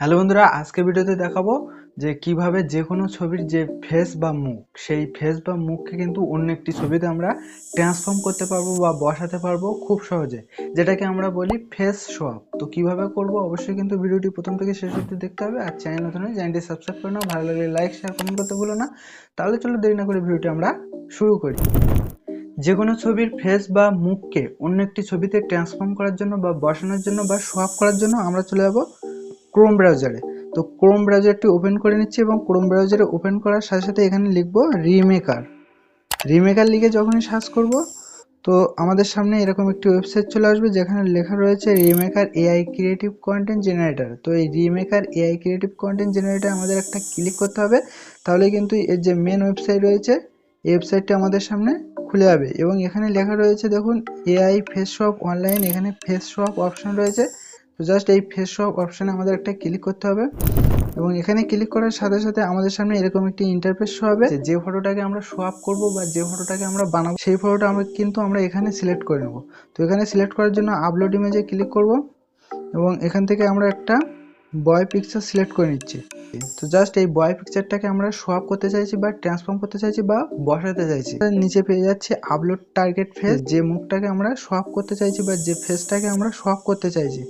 Hello বন্ধুরা আজকে ভিডিওতে দেখাবো যে কীভাবে যে কোনো ছবির যে ফেস বা মুখ, সেই ফেস বা মুখকে কিন্তু অন্য একটি ছবিতে আমরা ট্রান্সফর্ম করতে পারব বা বসাতে পারব খুব সহজে। যেটাকে আমরা বলি ফেস সোয়াপ তো কীভাবে করব অবশ্যই কিন্তু ভিডিওটি প্রথম থেকে শেষ অবধি দেখতে হবে আর চ্যানেল নতুন চ্যানেলটি সাবস্ক্রাইব করে নাও। ভালো লাগলে লাইক শেয়ার কমেন্ট করতে ভুলো না। তাহলে চলো দেরি না করে ভিডিওটি আমরা শুরু করি। যে কোনো ছবির ফেস বা মুখকে অন্য একটি ছবিতে ট্রান্সফর্ম করার জন্য বা বসানোর জন্য বা সোয়াপ করার জন্য আমরা চলে যাব ক্রোম ব্রাউজারে তো ক্রোম ব্রাউজারটি ওপেন করে নিচ্ছি এবং ক্রোম ব্রাউজারে ওপেন করার সাথে সাথে এখানে লিখব রিমেকার রিমেকার লিখে যখনই সার্চ করব, তো আমাদের সামনে এরকম একটি ওয়েবসাইট চলে আসবে যেখানে লেখা রয়েছে remaker AI creative content generator তো এই remaker AI creative content generator আমাদের একটা ক্লিক করতে হবে, তাহলে কিন্তু এর যে মেন ওয়েবসাইট রয়েছে, এই ওয়েবসাইটটি আমাদের সামনে খুলে যাবে। এবং এখানে লেখা রয়েছে দেখুন এআই ফেস শপ অনলাইন এখানে ফেস শপ অপশন রয়েছে। তো জাস্ট এই ফেস শপ অপশানে আমাদের একটা ক্লিক করতে হবে এবং এখানে ক্লিক করার সাথে সাথে আমাদের সামনে এরকম একটি ইন্টারফেস হবে যে ফটোটাকে আমরা আপ করব বা যে ফটোটাকে আমরা বানাবো, সেই ফটোটা আমরা কিন্তু আমরা এখানে সিলেক্ট করে নেব। তো এখানে সিলেক্ট করার জন্য আপলোড ইমেজে ক্লিক করব এবং এখান থেকে আমরা একটা বয় পিকচার সিলেক্ট করে নিচ্ছি। তো জাস্ট এই বয় পিকচারটাকে আমরা আপ করতে চাইছি বা ট্রান্সফর্ম করতে চাইছি বা বসাতে চাইছি। নিচে পেয়ে যাচ্ছে আপলোড টার্গেট ফেস যে মুখটাকে আমরা আপ করতে চাইছি বা যে ফেসটাকে আমরা আপ করতে চাইছি।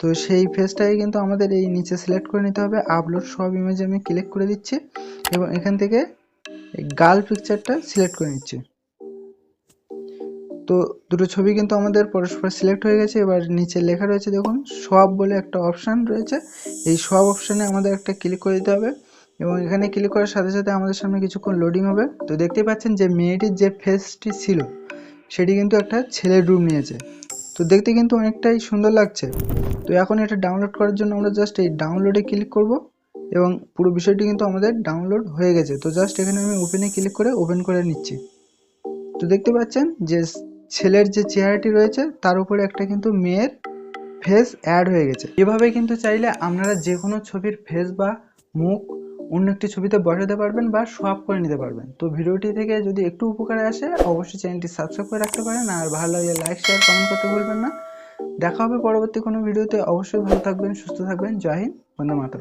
তো সেই ফেসটাকে কিন্তু আমাদের এই নিচে সিলেক্ট করে নিতে হবে আপলোড সব ইমেজে আমি ক্লিক করে দিচ্ছি এবং এখান থেকে গার্ল পিকচারটা সিলেক্ট করে নিচ্ছি। তো দুটো ছবি কিন্তু আমাদের পরস্পর সিলেক্ট হয়ে গেছে, এবার নিচে লেখা রয়েছে দেখুন, সব বলে একটা অপশান রয়েছে, এই সব অপশানে আমাদের একটা ক্লিক করে দিতে হবে এবং এখানে ক্লিক করার সাথে সাথে আমাদের সামনে কিছুক্ষণ লোডিং হবে। তো দেখতে পাচ্ছেন যে মেয়েটির যে ফেসটি ছিল, সেটি কিন্তু একটা ছেলের রূপ নিয়েছে। তো দেখতে কিন্তু অনেকটাই সুন্দর লাগছে। তো এখন এটা ডাউনলোড করার জন্য আমরা জাস্ট এই ডাউনলোডে ক্লিক করব এবং পুরো বিষয়টি কিন্তু আমাদের ডাউনলোড হয়ে গেছে। তো জাস্ট এখানে আমি ওপেনে ক্লিক করে ওপেন করে নিচ্ছি। তো দেখতে পাচ্ছেন যে ছেলের যে চেহারাটি রয়েছে, তার উপরে একটা কিন্তু মেয়ের ফেস অ্যাড হয়ে গেছে। এভাবে কিন্তু চাইলে আপনারা যে কোনো ছবির ফেস বা মুখ অন্য একটি ছবিতে বসাতে পারবেন বা সোয়াপ করে নিতে পারবেন। তো ভিডিওটি থেকে যদি একটু উপকারে আসে, অবশ্যই চ্যানেলটি সাবস্ক্রাইব করে রাখতে পারেন আর ভালো লাগলে লাইক শেয়ার কমেন্ট করতে ভুলবেন না। দেখা হবে পরবর্তী কোনো ভিডিওতে। অবশ্যই ভালো থাকবেন, সুস্থ থাকবেন। জয় হিন্দ, বন্দে মাতরম।